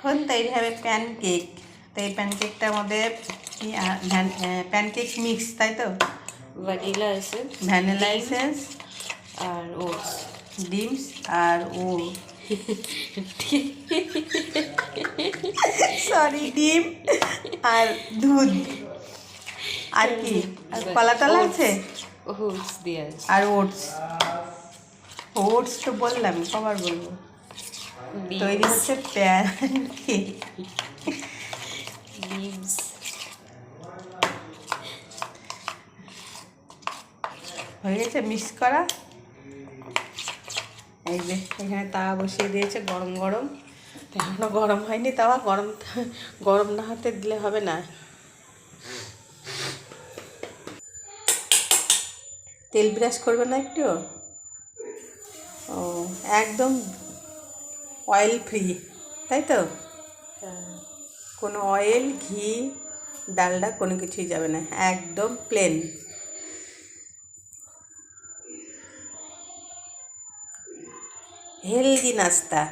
এখন তৈরি হবে প্যানকেক তো এই প্যানকেকটার মধ্যে প্যানকেক মিক্স তাই তো? ভ্যানিলা এসেন্স ভ্যানিলা এসেন্স আর ওটস। ডিমস আর ও সরি ডিম আর দুধ। আর কি? আর কলা টলা আছে? ওটস দিয়ে আছে। আর ওটস। ওটস তো বললাম কবার বলব? তৈরি হচ্ছে ডিমস হয়ে গেছে মিক্স করা? এই যে এখানে তাওয়া বসিয়ে দিয়েছে গরম গরম। তো এখনও গরম হয়নি তাওয়া গরম গরম না হতে দিলে হবে না। তেল ব্রাশ করবে না একটু ও একদম অয়েল ফ্রি তাই তো? কোনো অয়েল ঘি ডালডা কোনো কিছুই যাবে না একদম প্লেন হেলদি নাস্তা।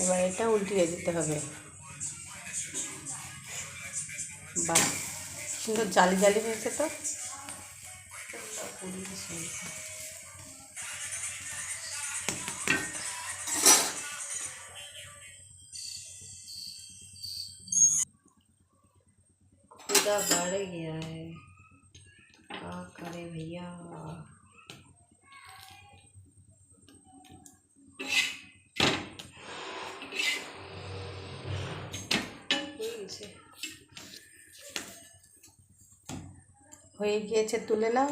এবার এটা উল্টিয়ে দিতে হবে। বাহ। সুন্দর জালি জালি হয়েছে তো पूरा बढ़ गया है क्या करे भैया হয়ে গিয়েছে তুলে নাও।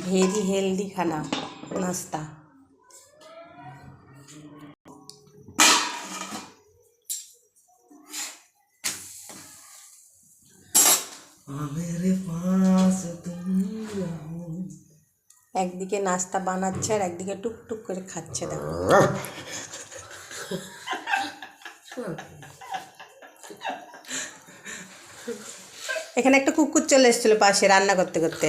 ভেরি হেলদি খানা নাস্তা मेरे पास तुम रहो একদিকে নাস্তা বানাচ্ছে আর একদিকে টুকটুক করে খাচ্ছে দেখো এখানে একটা কুকুর চলে এসেছিল পাশে রান্না করতে করতে